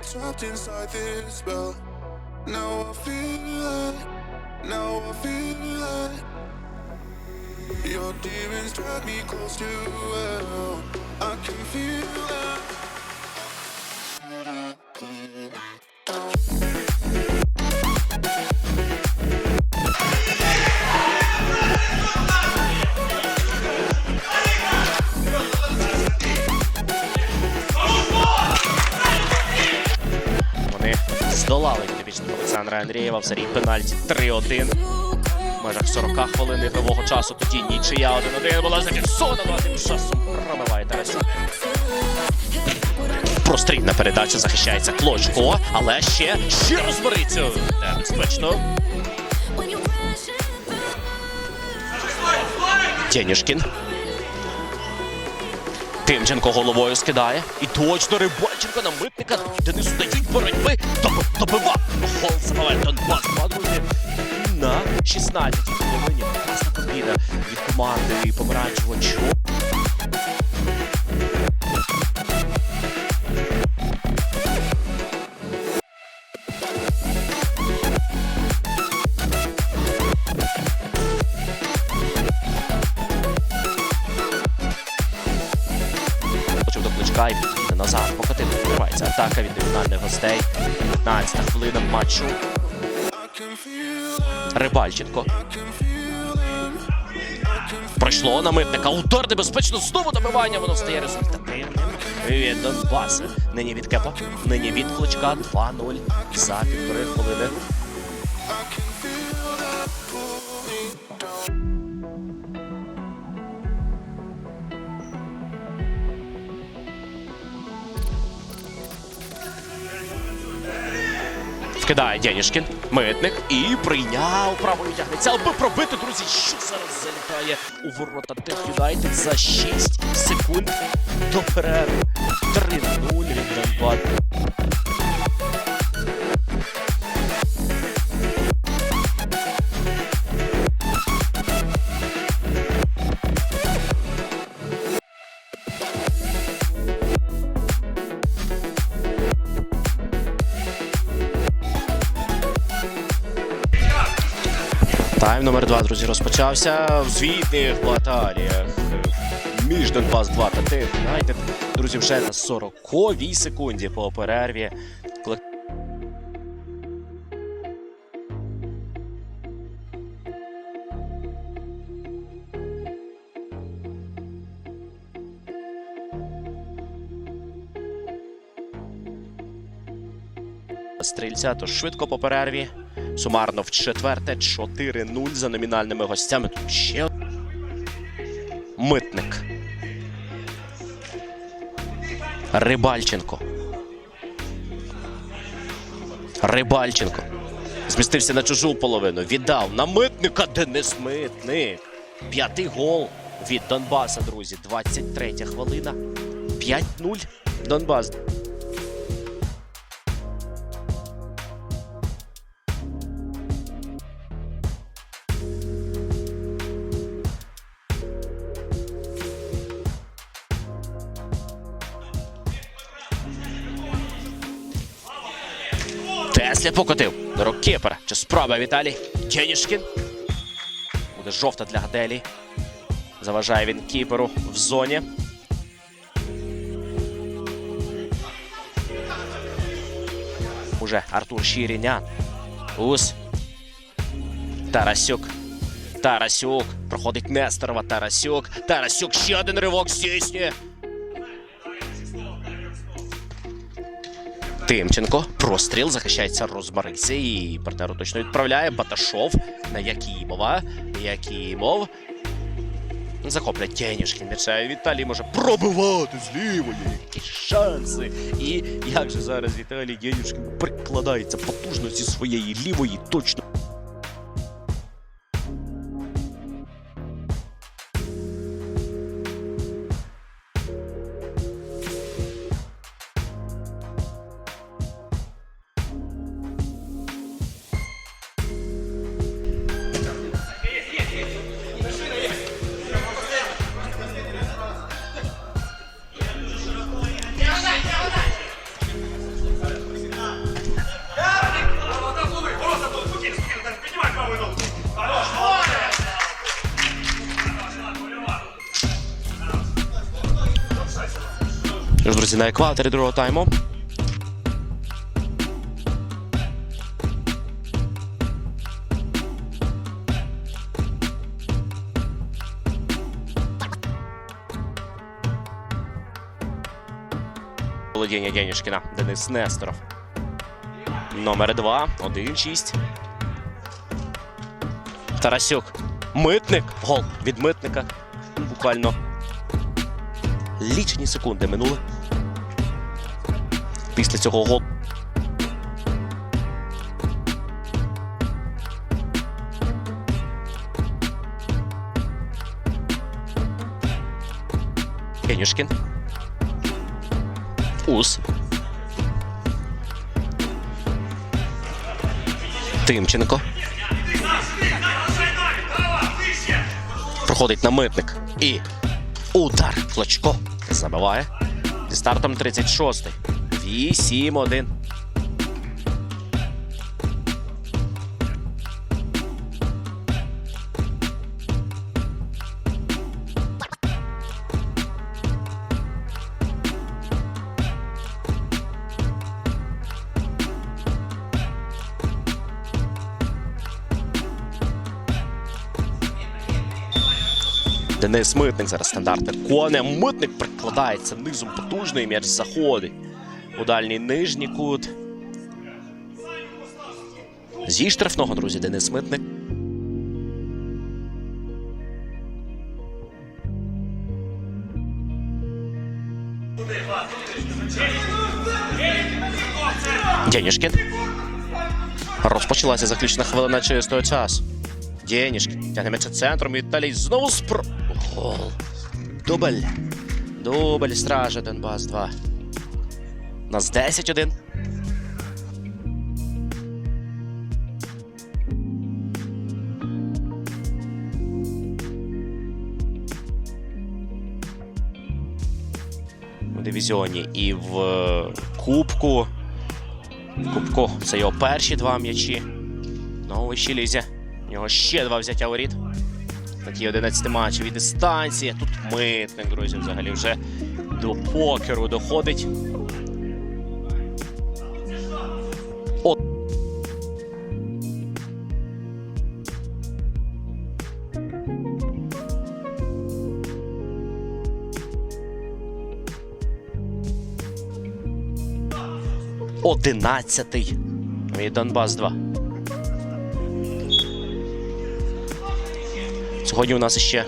trapped inside this spell. Now I feel like, now I feel like your demons drag me close to hell. I can feel that. Олександра Андрієва в серії пенальті 3-1. В межах 40 хвилин ігрового часу тоді нічия 1-1 була зафіксована, ну, а тим часом пробиває Тарасюк. Прострільна передача захищається Клочко, але ще ще розбориться. Небезпечно. Тєнішкін. Тимченко головою скидає. І точно Рибальченко на митника. Денису дають боротьби. Доби- Добивав. Гол забиває Донбас. Друзі. На 16 хвилині. Прекрасна побіда від команди помаранчевого. І підійде назад. Покотив відкривається атака від регіональних гостей. 15 хвилина матчу. Рибальченко. Пройшло на митника. Удар небезпечно. Знову добивання. Воно стає результативним. Від Донбаса. Нині від Кепа. Нині від Кличка. 2-0 за півтори хвилини. Вкидає Дянішкін, митник і прийняв правою тягнеться, аби пробити, друзі, що зараз залітає у ворота Тих Юнайтед за 6 секунд до перерви. 3-0 від. Тайм номер 2 друзі, розпочався в звітних баталіях між Донбас 2 та Юнайтед. Друзі, вже на 40-й секунді по перерві. Стрільця, тож швидко по перерві. Сумарно в четверте 4-0 за номінальними гостями. Тут ще митник. Рибальченко. Рибальченко. Змістився на чужу половину. Віддав на митника Денис Митник. П'ятий гол від Донбаса, друзі. 23 хвилина. 5-0. Донбас. Тесля покотив до рук кіпера. Чи спроба Віталій Тєнішкін. Буде жовта для Гаделі. Заважає він кіперу в зоні. Уже Артур Щирінян. Ус. Тарасюк. Тарасюк. Проходить Несторова. Тарасюк. Тарасюк ще один ривок здійснює. Тимченко. Простріл захищається розбариться. і партнеру точно відправляє. Баташов на Якімова. Якімов. Захоплять Тєнішкін м'яча. Віталій може пробивати з лівої. Які шанси. І як же зараз Віталій Тєнішкін прикладається потужно зі своєї лівої точно. Друзі, на екваторі другого тайму. Володіння Денішкіна. Денис Несторов. Номер 2. 1-6. Тарасюк. Митник. Гол від митника. Буквально лічені секунди минули. Після цього гол. Кенюшкін. Ус. Тимченко. Проходить на митник. І удар. Клочко. Забиває. Зі стартом 36-й. 8-1. Денис Митник зараз стандартне коне. Митник прикладається низом потужний м'яч заходить у дальній нижній кут. Зі штрафного, друзі, Денис Митник. Денішкін. Розпочалася заключна хвилина чистого часу. Денішкін. Тягнеться центром. Віталій знову спро. Гол. Дубль. Дубль стража Донбас 2. У нас 10-1. У дивізіоні і в Кубку. Кубку це його перші два м'ячі. У вищій лізі. У нього ще два взяття воріт. Такі 11 матчів дистанції. Тут митник, друзі, взагалі вже до покеру доходить. О. Одинадцятий від Донбас 2. Сьогодні у нас ще